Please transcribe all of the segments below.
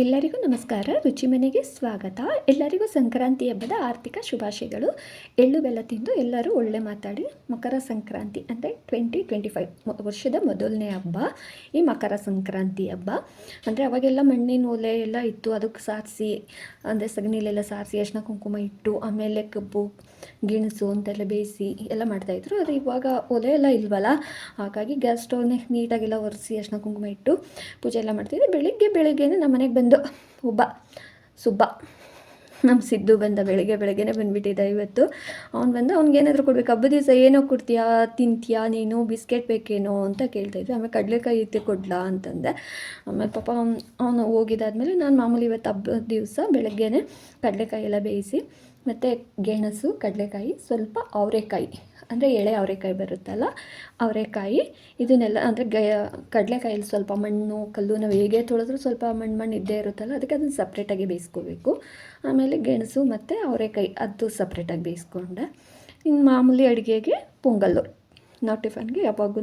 ಎಲ್ಲರಿಗೂ ನಮಸ್ಕಾರ. ರುಚಿ ಮನೆಗೆ ಸ್ವಾಗತ. ಎಲ್ಲರಿಗೂ ಸಂಕ್ರಾಂತಿ ಹಬ್ಬದ ಆರ್ಥಿಕ ಶುಭಾಶಯಗಳು. ಎಳ್ಳು, ಬೆಲ್ಲ ತಿಂದು ಎಲ್ಲರೂ ಒಳ್ಳೆ ಮಾತಾಡಿ. ಮಕರ ಸಂಕ್ರಾಂತಿ ಅಂದರೆ ಟ್ವೆಂಟಿ ಟ್ವೆಂಟಿ ಫೈವ್ ವರ್ಷದ ಮೊದಲನೇ ಹಬ್ಬ. ಈ ಮಕರ ಸಂಕ್ರಾಂತಿ ಹಬ್ಬ. ಅಂದರೆ ಅವಾಗೆಲ್ಲ ಮಣ್ಣಿನ ಒಲೆ ಎಲ್ಲ ಇತ್ತು. ಅದಕ್ಕೆ ಸಾರಿಸಿ, ಅಂದರೆ ಸಗಣಿಲೆಲ್ಲ ಸಾರಿಸಿ ಅರಿಶಿನ, ಕುಂಕುಮ ಇಟ್ಟು, ಆಮೇಲೆ ಕಬ್ಬು, ಗಿಣಸು ಅಂತೆಲ್ಲ ಬೇಯಿಸಿ ಎಲ್ಲ ಮಾಡ್ತಾಯಿದ್ರು ಆದರೆ ಇವಾಗ ಒಲೆ ಎಲ್ಲ ಇಲ್ವಲ್ಲ? ಹಾಗಾಗಿ ಗ್ಯಾಸ್ ಸ್ಟವ್ನೇ ನೀಟಾಗೆಲ್ಲ ಒರೆಸಿ ಅರಿಶಿನ, ಕುಂಕುಮ ಇಟ್ಟು ಪೂಜೆ ಎಲ್ಲ ಮಾಡ್ತಿದ್ದೆ ಬೆಳಿಗ್ಗೆ, ಬೆಳಿಗ್ಗೆನೇ ನಮ್ಮ ಮನೆಗೆ ಬಂದು ಒಬ್ಬ ಸುಬ್ಬ. ನಮ್ಮ ಸಿದ್ದು ಬಂದ ಬೆಳಗ್ಗೆ ಬೆಳಗ್ಗೆನೇ ಬಂದುಬಿಟ್ಟಿದ್ದ ಇವತ್ತು. ಅವ್ನು ಬಂದು ಅವ್ನಿಗೇನಾದರೂ ಕೊಡ್ಬೇಕು. ಹಬ್ಬದ ದಿವಸ ಏನೋ ಕೊಡ್ತೀಯಾ, ತಿಂತೀಯಾ, ನೀನು, ಬಿಸ್ಕೆಟ್ ಬೇಕೇನೋ ಅಂತ ಕೇಳ್ತಾಯಿದ್ವಿ ಆಮೇಲೆ ಕಡಲೆಕಾಯಿ ಇತ್ತು ಕೊಡ್ಲಾ ಅಂತಂದೆ. ಆಮೇಲೆ ಪಾಪ ಅವ್ನು, ಅವನು ಹೋಗಿದ್ದಾದ್ಮೇಲೆ ನಾನು ಮಾಮೂಲಿ ಇವತ್ತು ಹಬ್ಬದ ದಿವಸ ಬೆಳಗ್ಗೆನೇ ಕಡಲೆಕಾಯಿ ಎಲ್ಲ ಬೇಯಿಸಿ ಮತ್ತು ಗೆಣಸು, ಕಡಲೆಕಾಯಿ, ಸ್ವಲ್ಪ ಅವರೆಕಾಯಿ. ಅಂದರೆ ಎಳೆ ಅವರೆಕಾಯಿ ಬರುತ್ತಲ್ಲ, ಅವರೆಕಾಯಿ. ಇದನ್ನೆಲ್ಲ ಅಂದರೆ ಗ, ಕಡಲೆಕಾಯಲ್ಲಿ ಸ್ವಲ್ಪ ಮಣ್ಣು, ಕಲ್ಲು ನಾವು ಹೇಗೆ ತೊಳೆದ್ರು ಸ್ವಲ್ಪ ಮಣ್ಣು ಮಣ್ಣು ಇದ್ದೇ ಇರುತ್ತಲ್ಲ, ಅದಕ್ಕೆ ಅದನ್ನು ಸಪ್ರೇಟಾಗಿ ಬೇಯಿಸ್ಕೋಬೇಕು. ಆಮೇಲೆ ಗೆಣಸು ಮತ್ತು ಅವರೆಕಾಯಿ, ಅದು ಸಪ್ರೇಟಾಗಿ ಬೇಯಿಸ್ಕೊಂಡೆ. ಇನ್ನು ಮಾಮೂಲಿ ಅಡುಗೆಗೆ ಪೊಂಗಲ್ಲು. ನಾವು ಟಿಫನ್ಗೆ ಯಾವಾಗೂ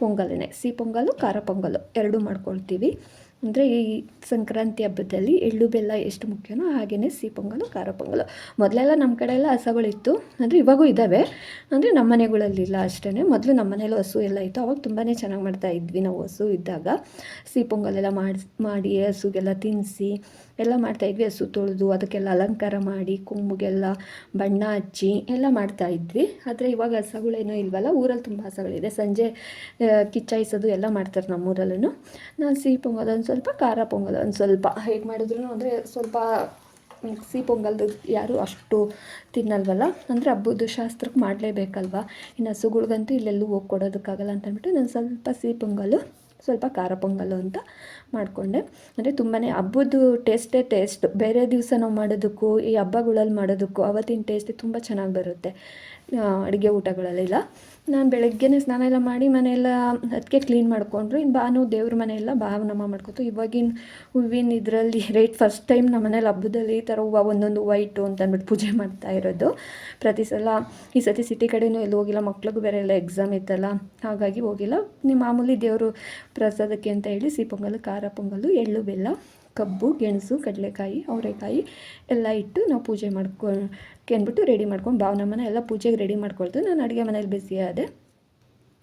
ಪೊಂಗಲೇ ಸಿಹಿ ಪೊಂಗಲ್ಲು, ಖಾರ ಪೊಂಗಲ್ಲು, ಎರಡೂ ಮಾಡ್ಕೊಳ್ತೀವಿ. ಅಂದರೆ ಈ ಸಂಕ್ರಾಂತಿ ಹಬ್ಬದಲ್ಲಿ ಎಳ್ಳು ಬೆಲ್ಲ ಎಷ್ಟು ಮುಖ್ಯನೋ ಹಾಗೆಯೇ ಸಿಹಿ ಪೊಂಗಲು, ಖಾರ ಪೊಂಗಲು. ಮೊದಲೆಲ್ಲ ನಮ್ಮ ಕಡೆ ಎಲ್ಲ ಹಸಗಳಿತ್ತು. ಅಂದರೆ ಇವಾಗೂ ಇದ್ದಾವೆ ಅಂದರೆ ನಮ್ಮ ಮನೆಗಳಲ್ಲಿಲ್ಲ ಅಷ್ಟೇ ಮೊದಲು ನಮ್ಮ ಮನೇಲಿ ಹಸು ಎಲ್ಲ ಇತ್ತು. ಅವಾಗ ತುಂಬಾ ಚೆನ್ನಾಗಿ ಮಾಡ್ತಾ ಇದ್ವಿ ನಾವು ಹಸು ಇದ್ದಾಗ. ಸಿಹಿ ಪೊಂಗಲೆಲ್ಲ ಮಾಡಿ ಮಾಡಿ ಹಸುಗೆಲ್ಲ ತಿನ್ನಿಸಿ ಎಲ್ಲ ಮಾಡ್ತಾಯಿದ್ವಿ ಹಸು ತೊಳೆದು ಅದಕ್ಕೆಲ್ಲ ಅಲಂಕಾರ ಮಾಡಿ, ಕೊಂಬಿಗೆಲ್ಲ, ಬಣ್ಣ ಹಚ್ಚಿ ಎಲ್ಲ ಮಾಡ್ತಾಯಿದ್ವಿ ಆದರೆ ಇವಾಗ ಹಸಗಳೇನೂ ಇಲ್ವಲ್ಲ, ಊರಲ್ಲಿ ತುಂಬ ಹಸಗಳಿದೆ. ಸಂಜೆ ಕಿಚ್ಚಾಯಿಸೋದು ಎಲ್ಲ ಮಾಡ್ತಾರೆ ನಮ್ಮೂರಲ್ಲೂ ನಾನು ಸಿಹಿ ಪೊಂಗಲ್ ಒಂದು ಸ್ವಲ್ಪ, ಖಾರ ಪೊಂಗಲ್ ಒಂದು ಸ್ವಲ್ಪ. ಹೇಗೆ ಮಾಡಿದ್ರು ಅಂದರೆ ಸ್ವಲ್ಪ ಸಿಹಿ ಪೊಂಗಲ್ದು ಯಾರು ಅಷ್ಟು ತಿನ್ನಲ್ವಲ್ಲ. ಅಂದರೆ ಹಬ್ಬದ ಶಾಸ್ತ್ರಕ್ಕೆ ಮಾಡಲೇಬೇಕಲ್ವ. ಇನ್ನು ಹಸುಗಳ್ಗಂತೂ ಇಲ್ಲೆಲ್ಲೂ ಹೋಗಿ ಕೊಡೋದಕ್ಕಾಗಲ್ಲ ಅಂತ ಅಂದ್ಬಿಟ್ಟು ನಾನು ಸ್ವಲ್ಪ ಸಿಹಿ ಪೊಂಗಲ್ಲು ಸ್ವಲ್ಪ ಖಾರ ಪೊಂಗಲ್ಲು ಅಂತ ಮಾಡಿಕೊಂಡೆ. ಅಂದರೆ ತುಂಬಾ ಹಬ್ಬದ ಟೇಸ್ಟೇ ಟೇಸ್ಟ್ ಬೇರೆ ದಿವಸ ನಾವು ಮಾಡೋದಕ್ಕೂ, ಈ ಹಬ್ಬಗಳಲ್ಲಿ ಮಾಡೋದಕ್ಕೂ ಅವತ್ತಿನ ಟೇಸ್ಟ್ ತುಂಬ ಚೆನ್ನಾಗಿ ಬರುತ್ತೆ. ಅಡುಗೆ ಊಟಗಳಲ್ಲೆಲ್ಲ. ನಾನು ಬೆಳಗ್ಗೆನೇ ಸ್ನಾನ ಎಲ್ಲ ಮಾಡಿ ಮನೆಯೆಲ್ಲ ಅದಕ್ಕೆ ಕ್ಲೀನ್ ಮಾಡಿಕೊಂಡ್ರು. ಇನ್ನು ಭಾನು ದೇವ್ರ ಮನೆಯೆಲ್ಲ ಭಾವನಮ್ಮ ಮಾಡ್ಕೊತು. ಇವಾಗಿನ ಹೂವಿನ ಇದರಲ್ಲಿ ರೇಟ್ ಫಸ್ಟ್ ಟೈಮ್ ನಮ್ಮ ಮನೇಲಿ ಹಬ್ಬದಲ್ಲಿ ಈ ಥರ ಹೂವು ಒಂದೊಂದು ಹೂವು ಇಟ್ಟು ಅಂತ ಅಂದ್ಬಿಟ್ಟು ಪೂಜೆ ಮಾಡ್ತಾ ಇರೋದು. ಪ್ರತಿ ಸಲ ಈ ಸತಿ ಸಿಟಿ ಕಡೆಯೂ ಎಲ್ಲಿ ಹೋಗಿಲ್ಲ, ಮಕ್ಳಿಗೂ ಬೇರೆ ಎಲ್ಲ ಎಕ್ಸಾಮ್ ಇತ್ತಲ್ಲ, ಹಾಗಾಗಿ ಹೋಗಿಲ್ಲ. ನಿಮ್ಮ ಮಾಮೂಲಿ ದೇವರು ಪ್ರಸಾದಕ್ಕೆ ಅಂತ ಹೇಳಿ ಸಿಹಿ ಪೊಂಗಲ್, ಖಾರ ಪೊಂಗಲ್ಲು ಎಳ್ಳು, ಬೆಲ್ಲ, ಕಬ್ಬು, ಗೆಣಸು, ಕಡಲೆಕಾಯಿ, ಅವರೆಕಾಯಿ ಎಲ್ಲ ಇಟ್ಟು ನಾವು ಪೂಜೆ ಮಾಡ್ಕೊಂಡು ಅಂದ್ಬಿಟ್ಟು ರೆಡಿ ಮಾಡ್ಕೊಂಡು ಭಾವನ ಮನೆ ಎಲ್ಲ ಪೂಜೆಗೆ ರೆಡಿ ಮಾಡ್ಕೊಳ್ತು. ನಾನು ಅಡುಗೆ ಮನೇಲಿ ಬಿಸಿ ಆದೆ.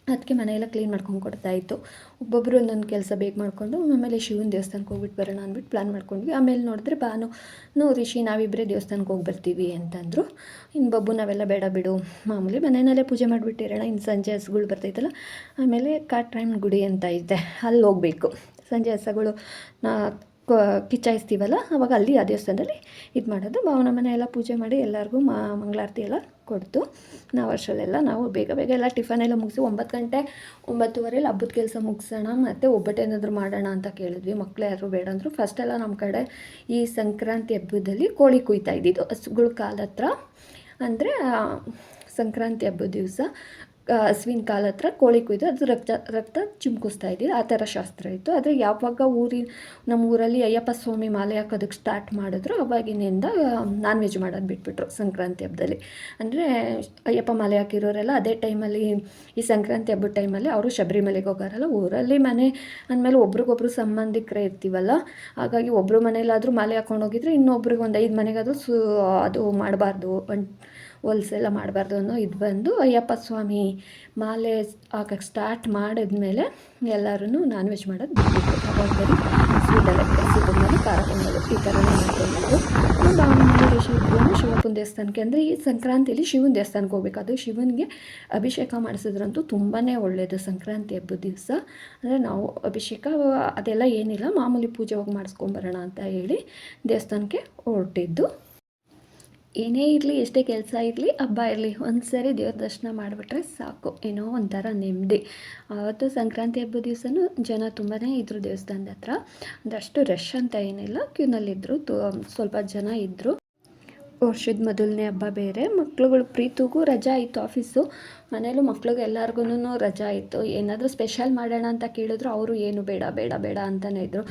ಅದಕ್ಕೆ ಮನೆಯೆಲ್ಲ ಕ್ಲೀನ್ ಮಾಡ್ಕೊಂಡು ಕೊಡ್ತಾಯಿತ್ತು ಒಬ್ಬೊಬ್ಬರು ಒಂದೊಂದು ಕೆಲಸ ಬೇಗ ಮಾಡಿಕೊಂಡು, ಆಮೇಲೆ ಶಿವನ ದೇವಸ್ಥಾನಕ್ಕೆ ಹೋಗ್ಬಿಟ್ಟು ಬರೋಣ ಅಂದ್ಬಿಟ್ಟು ಪ್ಲ್ಯಾನ್ ಮಾಡ್ಕೊಂಡ್ವಿ. ಆಮೇಲೆ ನೋಡಿದ್ರೆ ಬಾನು ನೋ ರಿಷಿ ನಾವಿಬ್ಬರೇ ದೇವಸ್ಥಾನಕ್ಕೆ ಹೋಗಿ ಬರ್ತೀವಿ ಅಂತಂದರು. ಇನ್ನು ಬಬ್ಬು ನಾವೆಲ್ಲ ಬೇಡ ಬಿಡು. ಮಾಮೂಲಿ ಮನೆಯಲ್ಲೇ ಪೂಜೆ ಮಾಡಿಬಿಟ್ಟಿರೋಣ. ಇನ್ನು ಸಂಜೆ ಹಸುಗಳು ಬರ್ತೈತಲ್ಲ. ಆಮೇಲೆ ಕಾಟ್ರಾಯಣ ಗುಡಿ ಅಂತ ಇದೆ ಅಲ್ಲಿ ಹೋಗಬೇಕು. ಸಂಜೆ ಹಸಗಳು ಕಿಚ್ಚಾಯಿಸ್ತೀವಲ್ಲ, ಅವಾಗ ಅಲ್ಲಿ ಆ ದೇವಸ್ಥಾನದಲ್ಲಿ ಇದು ಮಾಡೋದು. ಭಾವನ ಮನೆ ಎಲ್ಲ ಪೂಜೆ ಮಾಡಿ ಎಲ್ಲರಿಗೂ ಮಾ, ಮಂಗಳಾರತಿ ಎಲ್ಲ ಕೊಡ್ತು. ನಾವು ಅಷ್ಟರಲ್ಲೆಲ್ಲ ನಾವು ಬೇಗ ಬೇಗ ಎಲ್ಲ ಟಿಫನ್ ಎಲ್ಲ ಮುಗಿಸಿ ಒಂಬತ್ತು ಗಂಟೆ, ಒಂಬತ್ತುವರೆಲಿ ಹಬ್ಬದ ಕೆಲಸ ಮುಗಿಸೋಣ, ಮತ್ತು ಒಬ್ಬಟ್ಟು ಏನಾದರೂ ಮಾಡೋಣ ಅಂತ ಕೇಳಿದ್ವಿ. ಮಕ್ಕಳು ಯಾರು ಬೇಡ ಅಂದರು. ಫಸ್ಟೆಲ್ಲ ನಮ್ಮ ಕಡೆ ಈ ಸಂಕ್ರಾಂತಿ ಹಬ್ಬದಲ್ಲಿ ಕೋಳಿ ಕುಯ್ತಾ ಇದ್ದಿದ್ದು. ಹಸುಗಳ ಕಾಲ ಹತ್ರ. ಅಂದರೆ ಸಂಕ್ರಾಂತಿ ಹಬ್ಬದ ದಿವಸ ಹಸುವಿನ ಕಾಲ ಹತ್ರ ಕೋಳಿ ಕುಯ್ದು ಅದು ರಕ್ತ ರಕ್ತ ಚಿಮ್ಕಿಸ್ತಾ ಇದ್ದೀವಿ. ಆ ಥರ ಶಾಸ್ತ್ರ ಇತ್ತು. ಆದರೆ ಯಾವಾಗ ಊರಿನ ನಮ್ಮ ಊರಲ್ಲಿ ಅಯ್ಯಪ್ಪ ಸ್ವಾಮಿ ಮಾಲೆ ಹಾಕೋದಕ್ಕೆ ಸ್ಟಾರ್ಟ್ ಮಾಡಿದ್ರು, ಅವಾಗಿನಿಂದ ನಾನ್ ವೆಜ್ ಮಾಡೋದು ಬಿಟ್ಬಿಟ್ರು ಸಂಕ್ರಾಂತಿ ಹಬ್ಬದಲ್ಲಿ. ಅಂದರೆ ಅಯ್ಯಪ್ಪ ಮಾಲೆ ಹಾಕಿರೋರೆಲ್ಲ ಅದೇ ಟೈಮಲ್ಲಿ, ಈ ಸಂಕ್ರಾಂತಿ ಹಬ್ಬದ ಟೈಮಲ್ಲಿ ಅವರು ಶಬರಿಮಲೆಗೆ ಹೋಗೋರಲ್ಲ, ಊರಲ್ಲಿ ಮನೆ ಅಂದಮೇಲೆ ಒಬ್ರಿಗೊಬ್ರು ಸಂಬಂಧಿಕರೇ ಇರ್ತೀವಲ್ಲ, ಹಾಗಾಗಿ ಒಬ್ಬರು ಮನೇಲಾದರೂ ಮಾಲೆ ಹಾಕೊಂಡು ಹೋಗಿದ್ರೆ ಇನ್ನೊಬ್ರಿಗೆ ಒಂದು ಐದು ಮನೆಗಾದರೂ ಸು, ಅದು ಮಾಡಬಾರ್ದು ಹೊಲ್ಸೆಲ್ಲ ಮಾಡಬಾರ್ದು ಅನ್ನೋ ಇದು ಬಂದು, ಅಯ್ಯಪ್ಪ ಸ್ವಾಮಿ ಮಾಲೆ ಹಾಕಕ್ಕೆ ಸ್ಟಾರ್ಟ್ ಮಾಡಿದ್ಮೇಲೆ ಎಲ್ಲರೂ ನಾನ್ ವೆಜ್ ಮಾಡೋದು ಬಿಟ್ಬಿಟ್ಟು ಬರೀ ಈ ಥರನೇ ದಾವಣಗೆರೆ ಶಿವಪುರ ಶಿವಪ್ಪನ ದೇವಸ್ಥಾನಕ್ಕೆ ಅಂದರೆ ಈ ಸಂಕ್ರಾಂತಿಯಲ್ಲಿ ಶಿವನ ದೇವಸ್ಥಾನಕ್ಕೆ ಹೋಗ್ಬೇಕು. ಅದು ಶಿವನಿಗೆ ಅಭಿಷೇಕ ಮಾಡಿಸಿದ್ರಂತೂ ತುಂಬಾ ಒಳ್ಳೆಯದು ಸಂಕ್ರಾಂತಿ ಹಬ್ಬದ ದಿವಸ. ಅಂದರೆ ನಾವು ಅಭಿಷೇಕ, ಅದೆಲ್ಲ ಏನಿಲ್ಲ, ಮಾಮೂಲಿ ಪೂಜೆ ಹೋಗಿ ಮಾಡಿಸ್ಕೊಂಬರೋಣ ಅಂತ ಹೇಳಿ ದೇವಸ್ಥಾನಕ್ಕೆ ಹೊರಟಿದ್ದು. ಏನೇ ಇರಲಿ, ಎಷ್ಟೇ ಕೆಲಸ ಇರಲಿ, ಹಬ್ಬ ಇರಲಿ ಒಂದು ಸರಿ ದೇವ್ರ ದರ್ಶನ ಮಾಡಿಬಿಟ್ರೆ ಸಾಕು. ಏನೋ ಒಂಥರ ನೆಮ್ಮದಿ. ಆವತ್ತು ಸಂಕ್ರಾಂತಿ ಹಬ್ಬದ ದಿವಸನೂ ಜನ ತುಂಬಾ ಇದ್ದರು ದೇವಸ್ಥಾನದ ಹತ್ರ. ಒಂದಷ್ಟು ರಶ್ ಅಂತ ಏನಿಲ್ಲ ಕ್ಯೂನಲ್ಲಿದ್ದರು ಸ್ವಲ್ಪ ಜನ ಇದ್ದರು ವರ್ಷದ ಮೊದಲನೇ ಹಬ್ಬ ಬೇರೆ. ಮಕ್ಳುಗಳು ಪ್ರೀತಿಗೂ ರಜಾ ಇತ್ತು ಆಫೀಸು. ಮನೇಲೂ ಮಕ್ಳಿಗೆ ಎಲ್ಲರಿಗೂ ರಜಾ ಇತ್ತು ಏನಾದರೂ ಸ್ಪೆಷಲ್ ಮಾಡೋಣ ಅಂತ ಕೇಳಿದ್ರು, ಅವರು ಏನು ಬೇಡ ಬೇಡ ಬೇಡ ಅಂತಲೇ ಇದ್ದರು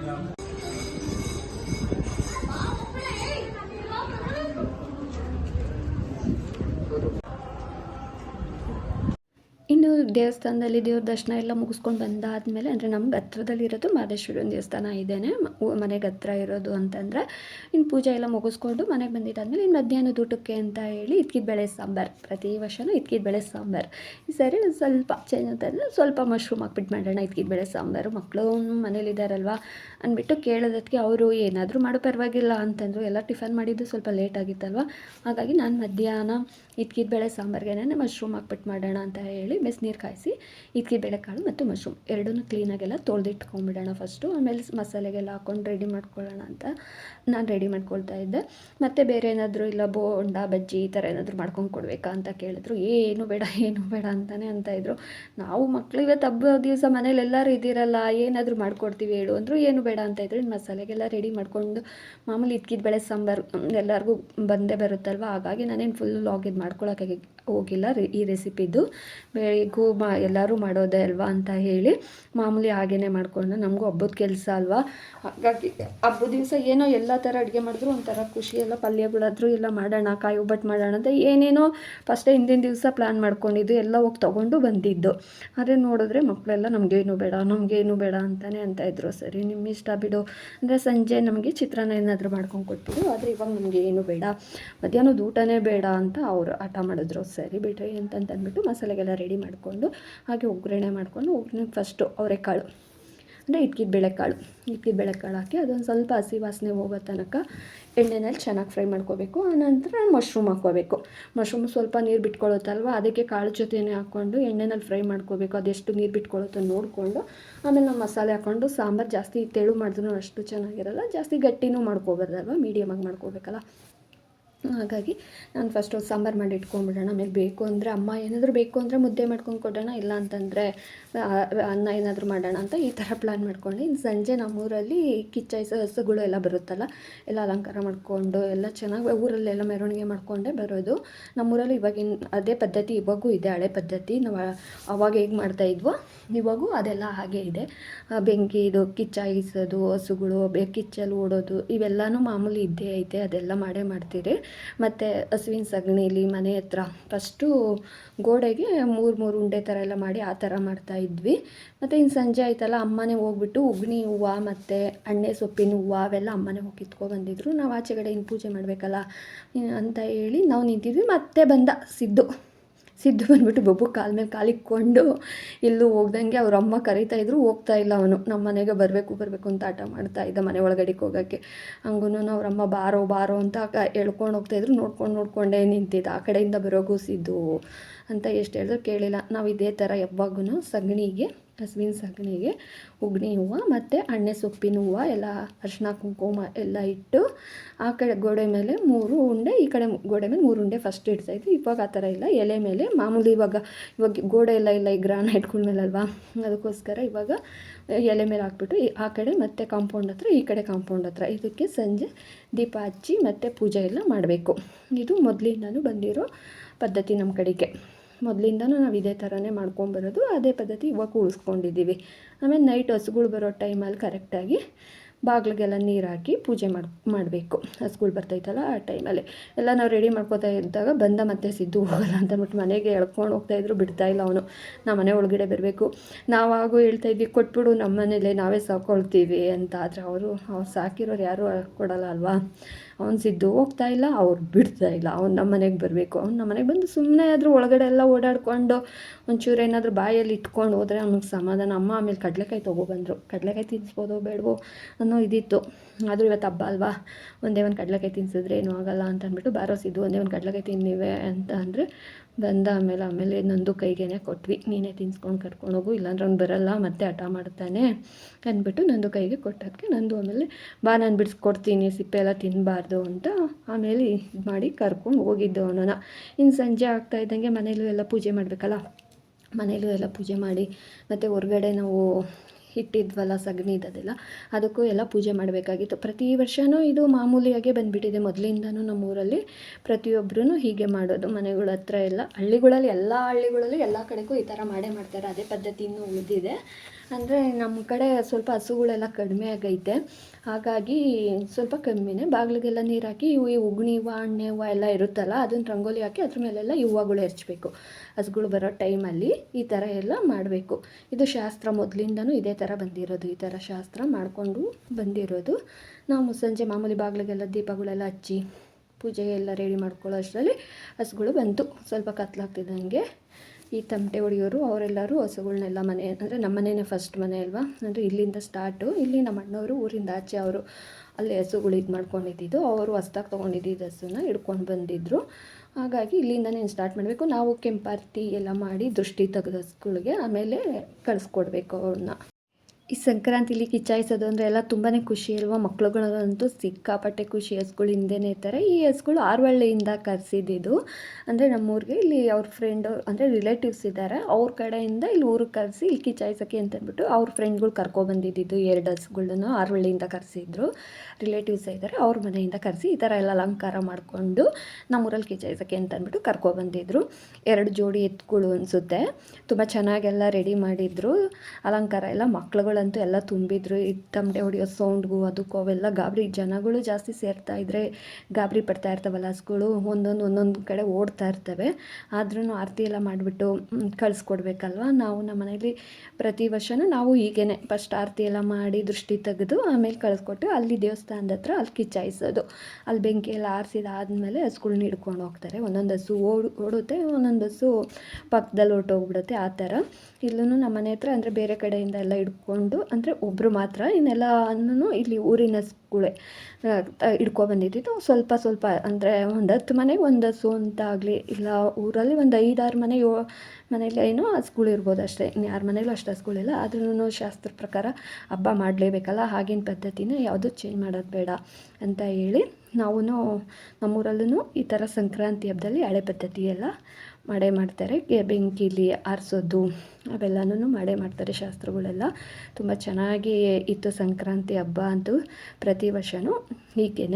ಇನ್ನು ದೇವಸ್ಥಾನದಲ್ಲಿ ದೇವ್ರ ದರ್ಶನ ಎಲ್ಲ ಮುಗಿಸ್ಕೊಂಡು ಬಂದಾದಮೇಲೆ, ಅಂದರೆ ನಮ್ಗೆ ಹತ್ರದಲ್ಲಿರೋದು ಮಹದೇಶ್ವರನ ದೇವಸ್ಥಾನ ಇದೇನೆ. ಮನೆಗೆ ಹತ್ರ ಇರೋದು ಅಂತಂದರೆ ಇನ್ನು ಪೂಜೆ ಎಲ್ಲ ಮುಗಿಸ್ಕೊಂಡು ಮನೆಗೆ ಬಂದಿದ್ದಾದಮೇಲೆ ಇನ್ನು ಮಧ್ಯಾಹ್ನದ ಊಟಕ್ಕೆ ಅಂತ ಹೇಳಿ ಇದ್ಕಿದ ಬೇಳೆ ಸಾಂಬಾರು. ಪ್ರತಿ ವರ್ಷವೂ ಇದ್ಕಿದ ಬೇಳೆ ಸಾಂಬಾರು. ಈ ಸರಿ ಸ್ವಲ್ಪ ಚೇಂಜ್ ಅಂತಂದರೆ ಸ್ವಲ್ಪ ಮಶ್ರೂಮ್ ಹಾಕ್ಬಿಟ್ಟು ಮಾಡೋಣ ಇದ್ಕಿದ ಬೇಳೆ ಸಾಂಬಾರು. ಮಕ್ಕಳು ಮನೇಲಿದ್ದಾರಲ್ವ ಅಂದ್ಬಿಟ್ಟು ಕೇಳೋದಕ್ಕೆ ಅವರು ಏನಾದರೂ ಮಾಡೋ ಪರವಾಗಿಲ್ಲ ಅಂತಂದರು. ಎಲ್ಲ ಟಿಫನ್ ಮಾಡಿದ್ದು ಸ್ವಲ್ಪ ಲೇಟ್ ಆಗಿತ್ತಲ್ವ? ಹಾಗಾಗಿ ನಾನು ಮಧ್ಯಾಹ್ನ ಇದ್ಕಿದ ಬೇಳೆ ಸಾಂಬಾರ್ಗೆನೆ ಮಶ್ರೂಮ್ ಹಾಕ್ಬಿಟ್ಟು ಮಾಡೋಣ ಅಂತ ಹೇಳಿ ಬಿಸಿನೀರು ಕಾಯಿಸಿ ಇದ್ಕಿದ ಬೇಳೆಕಾಳು ಮತ್ತು ಮಶ್ರೂಮ್ ಎರಡನ್ನೂ ಕ್ಲೀನಾಗೆಲ್ಲ ತೊಳೆದಿಟ್ಕೊಂಬಿಡೋಣ ಫಸ್ಟು ಆಮೇಲೆ ಮಸಾಲೆಗೆಲ್ಲ ಹಾಕ್ಕೊಂಡು ರೆಡಿ ಮಾಡ್ಕೊಳ್ಳೋಣ ಅಂತ ನಾನು ರೆಡಿ ಮಾಡ್ಕೊಳ್ತಾ ಇದ್ದೆ. ಮತ್ತು ಬೇರೆ ಏನಾದರೂ ಇಲ್ಲ, ಬೋಂಡ, ಬಜ್ಜಿ ಈ ಥರ ಏನಾದರೂ ಮಾಡ್ಕೊಂಡು ಕೊಡಬೇಕಾ ಅಂತ ಕೇಳಿದ್ರು. ಏನು ಬೇಡ ಏನು ಬೇಡ ಅಂತಲೇ ಅಂತ ಇದ್ರು. ನಾವು ಮಕ್ಳು ಇವತ್ತು ಹಬ್ಬ ದಿವಸ ಮನೇಲಿ ಎಲ್ಲರೂ ಇದ್ದೀರಲ್ಲ, ಏನಾದರೂ ಮಾಡ್ಕೊಡ್ತೀವಿ ಹೇಳು ಅಂದರು. ಏನು ಬೇಡ ಅಂತ ಇದ್ರು. ಇನ್ನು ಮಸಾಲೆಗೆಲ್ಲ ರೆಡಿ ಮಾಡ್ಕೊಂಡು ಮಾಮೂಲಿ ಇದ್ಕಿದ ಬೇಳೆ ಸಾಂಬಾರು ಎಲ್ಲರಿಗೂ ಬಂದೇ ಬರುತ್ತಲ್ವ? ಹಾಗಾಗಿ ನಾನೇನು ಫುಲ್ ಲಾಗಿನ್ ಇದು ಮಾಡ್ಕೊಳಕ್ಕೆ ಹೋಗಿಲ್ಲ ಈ ರೆಸಿಪಿದು. ಬೆಳಿಗ್ಗೂ ಮಾ ಎಲ್ಲರೂ ಮಾಡೋದೇ ಅಲ್ವಾ ಅಂತ ಹೇಳಿ ಮಾಮೂಲಿ ಹಾಗೇ ಮಾಡಿಕೊಂಡು ನಮಗೂ ಹಬ್ಬದ ಕೆಲಸ ಅಲ್ವಾ. ಹಾಗಾಗಿ ಹಬ್ಬದ ದಿವಸ ಏನೋ ಎಲ್ಲ ಥರ ಅಡುಗೆ ಮಾಡಿದ್ರು ಒಂಥರ ಖುಷಿ. ಎಲ್ಲ ಪಲ್ಯಗಳಾದರೂ ಎಲ್ಲ ಮಾಡೋಣ, ಕಾಯಿ ಒಬ್ಬಟ್ಟು ಮಾಡೋಣ ಅಂತ ಏನೇನೋ ಫಸ್ಟೇ ಹಿಂದಿನ ದಿವಸ ಪ್ಲ್ಯಾನ್ ಮಾಡ್ಕೊಂಡಿದ್ದು ಎಲ್ಲ ಹೋಗಿ ತೊಗೊಂಡು ಬಂದಿದ್ದು. ಆದರೆ ನೋಡಿದ್ರೆ ಮಕ್ಕಳೆಲ್ಲ ನಮಗೇನು ಬೇಡ ನಮಗೇನು ಬೇಡ ಅಂತಲೇ ಅಂತ ಇದ್ರು. ಸರಿ ನಿಮ್ಮ ಇಷ್ಟ ಬಿಡು. ಅಂದರೆ ಸಂಜೆ ನಮಗೆ ಚಿತ್ರಾನ್ನ ಏನಾದರೂ ಮಾಡ್ಕೊಂಡು ಕೊಟ್ಬಿಡು. ಆದರೆ ಇವಾಗ ನಮಗೆ ಏನು ಬೇಡ. ಮಧ್ಯಾಹ್ನದ ಊಟನೇ ಬೇಡ ಅಂತ ಅವರು ಹಠ ಮಾಡಿದ್ರು. ಸರಿ ಬಿಡ್ರಿ ಅಂತಂತಂದ್ಬಿಟ್ಟು ಮಸಾಲೆಗೆಲ್ಲ ರೆಡಿ ಮಾಡಿಕೊಂಡು ಹಾಗೆ ಒಗ್ಗರಣೆ ಮಾಡಿಕೊಂಡು ಒಗ್ಗರಣೆ ಫಸ್ಟು ಅವರೆಕಾಳು, ಅಂದರೆ ಇಟ್ಕಿದ ಬೇಳೆಕಾಳು ಇಟ್ಕಿದ ಬೇಳೆಕಾಳು ಹಾಕಿ ಅದೊಂದು ಸ್ವಲ್ಪ ಹಸಿ ವಾಸನೆ ಹೋಗೋ ತನಕ ಎಣ್ಣೆನಲ್ಲಿ ಚೆನ್ನಾಗಿ ಫ್ರೈ ಮಾಡ್ಕೋಬೇಕು. ಆನಂತರ ಮಶ್ರೂಮ್ ಹಾಕ್ಕೋಬೇಕು. ಮಶ್ರೂಮ್ ಸ್ವಲ್ಪ ನೀರು ಬಿಟ್ಕೊಳ್ಳುತ್ತಲ್ವ, ಅದಕ್ಕೆ ಕಾಳು ಜೊತೆನೇ ಹಾಕ್ಕೊಂಡು ಎಣ್ಣೆನಲ್ಲಿ ಫ್ರೈ ಮಾಡ್ಕೋಬೇಕು. ಅದೆಷ್ಟು ನೀರು ಬಿಟ್ಕೊಳ್ಳುತ್ತೋ ನೋಡಿಕೊಂಡು, ಆಮೇಲೆ ನಾವು ಮಸಾಲೆ ಹಾಕ್ಕೊಂಡು ಸಾಂಬಾರು ಜಾಸ್ತಿ ತೆಳು ಮಾಡಿದ್ರೂ ಅಷ್ಟು ಚೆನ್ನಾಗಿರಲ್ಲ, ಜಾಸ್ತಿ ಗಟ್ಟಿನೂ ಮಾಡ್ಕೋಬಾರ್ದಲ್ವ ಮೀಡಿಯಮಾಗಿ ಮಾಡ್ಕೋಬೇಕಲ್ಲ. ಹಾಗಾಗಿ ನಾನು ಫಸ್ಟು ಸಾಂಬಾರು ಮಾಡಿ ಇಟ್ಕೊಂಡ್ಬಿಡೋಣ. ಆಮೇಲೆ ಬೇಕು ಅಂದರೆ ಅಮ್ಮ ಏನಾದರೂ ಬೇಕು ಅಂದರೆ ಮುದ್ದೆ ಮಾಡ್ಕೊಂಡು ಕೊಡೋಣ, ಇಲ್ಲ ಅಂತಂದರೆ ಅನ್ನ ಏನಾದರೂ ಮಾಡೋಣ ಅಂತ ಈ ಥರ ಪ್ಲ್ಯಾನ್ ಮಾಡ್ಕೊಂಡು. ಇನ್ನು ಸಂಜೆ ನಮ್ಮೂರಲ್ಲಿ ಕಿಚ್ಚ ಹಸುಗಳು ಎಲ್ಲ ಬರುತ್ತಲ್ಲ, ಎಲ್ಲ ಅಲಂಕಾರ ಮಾಡಿಕೊಂಡು, ಎಲ್ಲ ಚೆನ್ನಾಗಿ ಊರಲ್ಲೆಲ್ಲ ಮೆರವಣಿಗೆ ಮಾಡಿಕೊಂಡೇ ಬರೋದು. ನಮ್ಮೂರಲ್ಲಿ ಇವಾಗಿನ ಅದೇ ಪದ್ಧತಿ, ಇವಾಗೂ ಇದೆ, ಹಳೆ ಪದ್ಧತಿ. ನಾವು ಅವಾಗ ಹೇಗೆ ಮಾಡ್ತಾಯಿದ್ವೋ ಇವಾಗೂ ಅದೆಲ್ಲ ಹಾಗೆ ಇದೆ. ಬೆಂಕಿ ಇದು ಕಿಚ್ಚಾಯಿಸೋದು ಹಸುಗಳು, ಬೆ, ಕಿಚ್ಚಲ್ಲಿ ಓಡೋದು, ಇವೆಲ್ಲನೂ ಮಾಮೂಲಿ ಇದ್ದೇ ಐತೆ, ಅದೆಲ್ಲ ಮಾಡೇ ಮಾಡ್ತೀರಿ. ಮತ್ತು ಹಸುವಿನ ಸಗಣಿಲಿ ಮನೆ ಹತ್ರ ಫಸ್ಟು ಗೋಡೆಗೆ ಮೂರು ಮೂರು ಉಂಡೆ ಥರ ಎಲ್ಲ ಮಾಡಿ ಆ ಥರ ಮಾಡ್ತಾ ಇದ್ವಿ. ಮತ್ತು ಇನ್ನು ಸಂಜೆ ಆಯ್ತಲ್ಲ ಅಮ್ಮನೇ ಹೋಗ್ಬಿಟ್ಟು ಉಗ್ನಿ ಹೂವು ಮತ್ತು ಅಣ್ಣೆ ಸೊಪ್ಪಿನ ಹೂವು ಅವೆಲ್ಲ ಅಮ್ಮನೇ ಹೋಗಿ ಕಿತ್ಕೊ ಬಂದಿದ್ರು. ನಾವು ಆಚೆಗಡೆ ಇನ್ನು ಪೂಜೆ ಮಾಡಬೇಕಲ್ಲ ಅಂತ ಹೇಳಿ ನಾವು ನಿಂತಿದ್ವಿ. ಮತ್ತೆ ಬಂದ ಸಿದ್ದು. ಸಿದ್ದು ಬಂದ್ಬಿಟ್ಟು ಬೊಬ್ಬು ಕಾಲ ಮೇಲೆ ಕಾಲಿಕ್ಕೊಂಡು ಇಲ್ಲೂ ಹೋಗ್ದಂಗೆ ಅವ್ರ ಅಮ್ಮ ಕರೀತಾ ಇದ್ರು, ಹೋಗ್ತಾ ಇಲ್ಲ ಅವನು. ನಮ್ಮ ಮನೆಗೆ ಬರಬೇಕು ಬರಬೇಕು ಅಂತ ಆಟ ಮಾಡ್ತಾ ಇದ್ದ ಮನೆ ಒಳಗಡೆಗೆ ಹೋಗೋಕ್ಕೆ. ಹಂಗೂ ಅವ್ರ ಅಮ್ಮ ಬಾರೋ ಬಾರೋ ಅಂತ ಎಳ್ಕೊಂಡು ಹೋಗ್ತಾ ಇದ್ರು. ನೋಡ್ಕೊಂಡು, ನೋಡ್ಕೊಂಡೇ ನಿಂತಿದ್ದ. ಆ ಕಡೆಯಿಂದ ಬರೋಗೂ ಸಿದ್ದು ಅಂತ ಎಷ್ಟು ಹೇಳಿದ್ರು ಕೇಳಿಲ್ಲ. ನಾವು ಇದೇ ಥರ ಯಾವಾಗೂ ಸಗಣಿಗೆ ಹಸುವಿನ ಸಗಣಿಗೆ ಉಗ್ನಿ ಹೂವು ಮತ್ತು ಅಣ್ಣೆ ಸೊಪ್ಪಿನ ಹೂವು, ಎಲ್ಲ ಅರ್ಶಿನ ಕುಂಕುಮ ಎಲ್ಲ ಇಟ್ಟು ಆ ಕಡೆ ಗೋಡೆ ಮೇಲೆ ಮೂರು ಉಂಡೆ, ಈ ಕಡೆ ಗೋಡೆ ಮೇಲೆ ಮೂರು ಉಂಡೆ ಫಸ್ಟ್ ಇಡ್ತಾಯಿದ್ವಿ ಇವಾಗ ಆ ಥರ ಇಲ್ಲ. ಎಲೆ ಮೇಲೆ ಮಾಮೂಲಿ ಇವಾಗ ಇವಾಗ ಗೋಡೆ ಎಲ್ಲ ಇಲ್ಲ, ಈ ಗ್ರಾನೈಟ್ಗಳ ಅಲ್ವಾ? ಅದಕ್ಕೋಸ್ಕರ ಇವಾಗ ಎಲೆ ಮೇಲೆ ಹಾಕ್ಬಿಟ್ಟು ಆ ಕಡೆ ಮತ್ತೆ ಕಾಂಪೌಂಡ್ ಹತ್ರ, ಈ ಕಡೆ ಕಾಂಪೌಂಡ್ ಹತ್ರ. ಇದಕ್ಕೆ ಸಂಜೆ ದೀಪ ಹಚ್ಚಿ ಮತ್ತು ಪೂಜೆ ಎಲ್ಲ ಮಾಡಬೇಕು. ಇದು ಮೊದಲಿಂದಲೂ ಬಂದಿರೋ ಪದ್ಧತಿ ನಮ್ಮ ಕಡೆಗೆ. ಮೊದಲಿಂದನೂ ನಾವು ಇದೇ ಥರನೇ ಮಾಡ್ಕೊಂಬರೋದು ಅದೇ ಪದ್ಧತಿ ಇವಾಗ ಉಳಿಸ್ಕೊಂಡಿದ್ದೀವಿ ಆಮೇಲೆ ನೈಟ್ ಹಸುಗಳು ಬರೋ ಟೈಮಲ್ಲಿ ಕರೆಕ್ಟಾಗಿ ಬಾಗಿಲಿಗೆಲ್ಲ ನೀರು ಹಾಕಿ ಪೂಜೆ ಮಾಡಿ, ಮಾಡಬೇಕು. ಹಸುಗಳು ಬರ್ತೈತಲ್ಲ ಆ ಟೈಮಲ್ಲಿ ಎಲ್ಲ ನಾವು ರೆಡಿ ಮಾಡ್ಕೋತಾ ಇದ್ದಾಗ ಬಂದ ಮತ್ತೆ ಸಿದ್ದು ಹೋಗಲ್ಲ ಅಂತ ಅಂದ್ಬಿಟ್ಟು ಮನೆಗೆ ಎಳ್ಕೊಂಡು ಹೋಗ್ತಾ ಇದ್ದರು ಬಿಡ್ತಾ ಇಲ್ಲ ಅವನು. ನಮ್ಮ ಮನೆ ಒಳಗಡೆ ಬರಬೇಕು. ನಾವಾಗೂ ಹೇಳ್ತಾ ಇದ್ವಿ, ಕೊಟ್ಬಿಡು ನಮ್ಮ ಮನೇಲೆ, ನಾವೇ ಸಾಕೊಳ್ತೀವಿ ಅಂತ ಆದರೆ ಅವರು, ಅವ್ರು ಸಾಕಿರೋರು ಯಾರೂ ಕೊಡಲ್ಲ ಅಲ್ವಾ? ಅವ್ನು ಸಿದ್ದು ಹೋಗ್ತಾ ಇಲ್ಲ, ಅವ್ರು ಬಿಡ್ತಾ ಇಲ್ಲ. ಅವ್ನು ನಮ್ಮ ಮನೆಗೆ ಬರಬೇಕು. ಅವ್ನು ನಮ್ಮ ಮನೆಗೆ ಬಂದು ಸುಮ್ಮನೆ ಆದರೂ ಒಳಗಡೆ ಎಲ್ಲ ಓಡಾಡಿಕೊಂಡು ಒಂಚೂರು ಏನಾದರೂ ಬಾಯಲ್ಲಿ ಇಟ್ಕೊಂಡು ಹೋದರೆ ಅವ್ನಿಗೆ ಸಮಾಧಾನ. ಅಮ್ಮ ಆಮೇಲೆ ಕಡಲೆಕಾಯಿ ತೊಗೊಬಂದರು ಕಡಲೆಕಾಯಿ ತಿನ್ನಿಸ್ಬೋದೋ ಬೇಡವೋ ಅನ್ನೋ ಇದಿತ್ತು. ಆದರೂ ಇವತ್ತು ಹಬ್ಬ ಅಲ್ವಾ? ಒಂದೇ ಒಂದು ಕಡಲೆಕಾಯಿ ತಿನ್ಸಿದ್ರೆ ಏನೂ ಆಗಲ್ಲ ಅಂತ ಅಂದ್ಬಿಟ್ಟು ಬಾರೋಸಿದ್ದು ಒಂದೇ ಒಂದು ಕಡಲೆಕಾಯಿ ತಿನ್ನಿವೆ ಅಂತ ಅಂದರೆ ಬಂದ ಆಮೇಲೆ ಆಮೇಲೆ ನಂದು ಕೈಗೇನೆ ಕೊಟ್ವಿ. ನೀನೇ ತಿನ್ಸ್ಕೊಂಡು ಕರ್ಕೊಂಡು ಹೋಗು. ಇಲ್ಲಾಂದ್ರೆ ಅವ್ನು ಬರಲ್ಲ, ಮತ್ತೆ ಹಠ ಮಾಡ್ತಾನೆ ಅಂದ್ಬಿಟ್ಟು ನಂದು ಕೈಗೆ ಕೊಟ್ಟದಕ್ಕೆ ನಂದು ಆಮೇಲೆ, ಬಾ ನಾನು ಬಿಡಿಸ್ಕೊಡ್ತೀನಿ, ಸಿಪ್ಪೆ ಎಲ್ಲ ತಿನ್ನಬಾರ್ದು ಅಂತ ಆಮೇಲೆ ಇದು ಮಾಡಿ ಕರ್ಕೊಂಡು ಹೋಗಿದ್ದು ಅವನನ್ನು. ಇನ್ನು ಸಂಜೆ ಆಗ್ತಾ ಇದ್ದಂಗೆ ಮನೇಲೂ ಎಲ್ಲ ಪೂಜೆ ಮಾಡಬೇಕಲ್ಲ? ಮನೇಲೂ ಎಲ್ಲ ಪೂಜೆ ಮಾಡಿ, ಮತ್ತು ಹೊರ್ಗಡೆ ನಾವು ಇಟ್ಟಿದ್ವಲ್ಲ ಇದ್ದದೆಲ್ಲ, ಅದಕ್ಕೂ ಎಲ್ಲ ಪೂಜೆ ಮಾಡಬೇಕಾಗಿತ್ತು. ಪ್ರತಿ ವರ್ಷವೂ ಇದು ಮಾಮೂಲಿಯಾಗೆ ಬಂದುಬಿಟ್ಟಿದೆ. ಮೊದಲಿಂದನೂ ನಮ್ಮೂರಲ್ಲಿ ಪ್ರತಿಯೊಬ್ಬರೂ ಹೀಗೆ ಮಾಡೋದು. ಮನೆಗಳ ಹತ್ರ ಎಲ್ಲ, ಹಳ್ಳಿಗಳಲ್ಲಿ ಎಲ್ಲ ಹಳ್ಳಿಗಳಲ್ಲಿ ಎಲ್ಲ ಕಡೆಗೂ ಈ ಥರ ಮಾಡೇ ಮಾಡ್ತಾರೆ. ಅದೇ ಪದ್ಧತಿ ಇನ್ನೂ ಉಳಿದಿದೆ. ಅಂದರೆ ನಮ್ಮ ಕಡೆ ಸ್ವಲ್ಪ ಹಸುಗಳೆಲ್ಲ ಕಡಿಮೆ ಆಗೈತೆ. ಹಾಗಾಗಿ ಸ್ವಲ್ಪ ಕಮ್ಮಿನೇ. ಬಾಗಿಲಿಗೆಲ್ಲ ನೀರು ಹಾಕಿ ಇವು ಈ ಉಗುಣಿ ಹೂವು ಹಣ್ಣೆ ಹೂವು ಎಲ್ಲ ಇರುತ್ತಲ್ಲ ಅದನ್ನು ರಂಗೋಲಿ ಹಾಕಿ ಅದ್ರ ಮೇಲೆಲ್ಲ ಹೂವುಗಳು ಎರಚಬೇಕು. ಹಸುಗಳು ಬರೋ ಟೈಮಲ್ಲಿ ಈ ಥರ ಎಲ್ಲ ಮಾಡಬೇಕು. ಇದು ಶಾಸ್ತ್ರ ಮೊದಲಿಂದನೂ ಇದೇ ಥರ ಬಂದಿರೋದು, ಈ ಥರ ಶಾಸ್ತ್ರ ಮಾಡಿಕೊಂಡು ಬಂದಿರೋದು. ನಾವು ಸಂಜೆ ಮಾಮೂಲಿ ಬಾಗಿಲಿಗೆಲ್ಲ ದೀಪಗಳೆಲ್ಲ ಹಚ್ಚಿ ಪೂಜೆ ಎಲ್ಲ ರೆಡಿ ಮಾಡ್ಕೊಳ್ಳೋ ಅಷ್ಟರಲ್ಲಿ ಹಸುಗಳು ಬಂತು. ಸ್ವಲ್ಪ ಕತ್ಲಾಗ್ತಿದ್ದಂಗೆ. ಈ ತಮಟೆ ಹೊಡೆಯೋರು ಅವರೆಲ್ಲರೂ ಹಸುಗಳನ್ನೆಲ್ಲ ಮನೆ, ಅಂದರೆ ನಮ್ಮ ಮನೆಯೇ ಫಸ್ಟ್ ಮನೆ ಅಲ್ವಾ? ಅಂದರೆ ಇಲ್ಲಿಂದ ಸ್ಟಾರ್ಟು ಇಲ್ಲಿ ನಮ್ಮ ಅಣ್ಣವರು ಊರಿಂದ ಆಚೆ ಅವರು ಅಲ್ಲಿ ಹಸುಗಳು ಇದು ಮಾಡ್ಕೊಂಡಿದ್ದು ಅವರು ಹೊಸ್ದಾಗಿ ತೊಗೊಂಡಿದ್ದು ಹಸುನ ಹಿಡ್ಕೊಂಡು ಬಂದಿದ್ದರು ಹಾಗಾಗಿ ಇಲ್ಲಿಂದನೇ ಸ್ಟಾರ್ಟ್ ಮಾಡಬೇಕು. ನಾವು ಕೆಂಪಾರ್ತಿ ಎಲ್ಲ ಮಾಡಿ ದೃಷ್ಟಿ ತೆಗೆದು ಹಸುಗಳಿಗೆ ಆಮೇಲೆ ಕಳಿಸ್ಕೊಡ್ಬೇಕು ಅವ್ರನ್ನ. ಈ ಸಂಕ್ರಾಂತಿಲಿ ಕಿಚ್ಚಾಯಿಸೋದು ಅಂದರೆ ಎಲ್ಲ ತುಂಬಾ ಖುಷಿ ಇರುವ ಮಕ್ಕಳುಗಳಂತೂ ಸಿಕ್ಕಾಪಟ್ಟೆ ಖುಷಿ. ಹಸ್ಗಳು ಹಿಂದೆನೇ ಇರ್ತಾರೆ. ಈ ಹಸ್ಗಳು ಆರ್ವಳ್ಳಿಯಿಂದ ಕರೆಸಿದ್ದು. ಅಂದರೆ ನಮ್ಮೂರಿಗೆ ಇಲ್ಲಿ ಅವ್ರ ಫ್ರೆಂಡ್ ಅಂದರೆ ರಿಲೇಟಿವ್ಸ್ ಇದ್ದಾರೆ ಅವ್ರ ಕಡೆಯಿಂದ ಇಲ್ಲಿ ಊರಿಗೆ ಕರೆಸಿ ಇಲ್ಲಿ ಕಿಚ್ಚಾಯಿಸೋಕ್ಕೆ ಅಂತಂದ್ಬಿಟ್ಟು ಅವ್ರ ಫ್ರೆಂಡ್ಗಳು ಕರ್ಕೊಬಂದಿದ್ದು ಎರಡು ಹಸ್ಗಳನ್ನ ಆರ್ವಳ್ಳಿಯಿಂದ ಕರೆಸಿದ್ರು. ರಿಲೇಟಿವ್ಸ್ ಇದ್ದಾರೆ ಅವ್ರ ಮನೆಯಿಂದ ಕರೆಸಿ ಈ ಥರ ಎಲ್ಲ ಅಲಂಕಾರ ಮಾಡಿಕೊಂಡು ನಮ್ಮೂರಲ್ಲಿ ಕಿಚ್ಚಾಯಿಸೋಕ್ಕೆ ಅಂತಂದ್ಬಿಟ್ಟು ಕರ್ಕೊಬಂದಿದ್ರು. ಎರಡು ಜೋಡಿ ಎತ್ತುಗಳು ಅನಿಸುತ್ತೆ. ತುಂಬ ಚೆನ್ನಾಗೆಲ್ಲ ರೆಡಿ ಮಾಡಿದ್ರು. ಅಲಂಕಾರ ಎಲ್ಲ ಮಕ್ಳುಗಳಂತೂ ಎಲ್ಲ ತುಂಬಿದ್ರು. ಈ ತಮಟೆ ಹೊಡೆಯೋ ಸೌಂಡ್ಗೂ ಅದಕ್ಕೂ ಅವೆಲ್ಲ ಗಾಬರಿ. ಜನಗಳು ಜಾಸ್ತಿ ಸೇರ್ತಾ ಇದ್ದರೆ ಗಾಬರಿ ಪಡ್ತಾ ಇರ್ತಾವಲ್ಲ ಹಸುಗಳು, ಒಂದೊಂದು ಒಂದೊಂದು ಕಡೆ ಓಡ್ತಾ ಇರ್ತವೆ. ಆದ್ರೂ ಆರತಿ ಎಲ್ಲ ಮಾಡಿಬಿಟ್ಟು ಕಳಿಸ್ಕೊಡ್ಬೇಕಲ್ವ? ನಾವು ನಮ್ಮ ಮನೇಲಿ ಪ್ರತಿ ವರ್ಷವೂ ನಾವು ಹೀಗೇನೆ ಫಸ್ಟ್ ಆರತಿ ಎಲ್ಲ ಮಾಡಿ ದೃಷ್ಟಿ ತೆಗೆದು ಆಮೇಲೆ ಕಳಿಸ್ಕೊಟ್ಟು ಅಲ್ಲಿ ದೇವಸ್ಥಾನದ ಹತ್ರ ಅಲ್ಲಿ ಕಿಚ್ಚಾಯಿಸೋದು. ಅಲ್ಲಿ ಬೆಂಕಿ ಎಲ್ಲ ಆರಿಸಿದಾದ್ಮೇಲೆ ಹಸುಗಳ್ನ ಹಿಡ್ಕೊಂಡು ಹೋಗ್ತಾರೆ. ಒಂದೊಂದು ಹಸು ಓಡ್, ಓಡುತ್ತೆ, ಒಂದೊಂದು ಹಸು ಪಕ್ಕದಲ್ಲಿ ಹೊರ್ಟೋಗ್ಬಿಡುತ್ತೆ ಆ ಥರ. ಇಲ್ಲೂ ನಮ್ಮ ಮನೆ ಹತ್ರ ಅಂದರೆ ಬೇರೆ ಕಡೆಯಿಂದ ಎಲ್ಲ ಹಿಡ್ಕೊಂಡು ಅಂದರೆ ಒಬ್ಬರು ಮಾತ್ರ ಇನ್ನೆಲ್ಲನೂ ಇಲ್ಲಿ ಊರಿನ ಸ್ಕೂಳೆ ಹಿಡ್ಕೊ ಬಂದಿದ್ದು ಸ್ವಲ್ಪ ಸ್ವಲ್ಪ ಅಂದರೆ ಒಂದು ಹತ್ತು ಮನೆಗೆ ಒಂದು ಹಸು ಅಂತ ಆಗಲಿ, ಇಲ್ಲ ಊರಲ್ಲಿ ಒಂದು ಐದಾರು ಮನೆ, ಯೋ ಮನೇಲಿ ಏನೋ ಹಸುಗಳು ಇರ್ಬೋದು ಅಷ್ಟೇ. ಇನ್ನು ಯಾರ ಮನೇಲೂ ಅಷ್ಟು ಹಸ್ಗಳಿಲ್ಲ ಆದ್ರೂ ಶಾಸ್ತ್ರ ಪ್ರಕಾರ ಹಬ್ಬ ಮಾಡಲೇಬೇಕಲ್ಲ ಆಗಿನ ಪದ್ಧತಿನ ಯಾವುದೂ ಚೇಂಜ್ ಮಾಡೋದು ಬೇಡ ಅಂತ ಹೇಳಿ ನಾವು ನಮ್ಮೂರಲ್ಲೂ ಈ ಥರ ಸಂಕ್ರಾಂತಿ ಹಬ್ಬದಲ್ಲಿ ಹಳೆ ಪದ್ಧತಿ ಎಲ್ಲ ಮಾಡೇ ಮಾಡ್ತಾರೆ. ಬೆಂಕಿಲಿ ಆರಿಸೋದು ಅವೆಲ್ಲನೂ ಮಾಡೇ ಮಾಡ್ತಾರೆ ಶಾಸ್ತ್ರಗಳೆಲ್ಲ. ತುಂಬ ಚೆನ್ನಾಗಿ ಇತ್ತು ಸಂಕ್ರಾಂತಿ ಹಬ್ಬ ಅಂತೂ ಪ್ರತಿ ವರ್ಷವೂ ಹೀಗೇ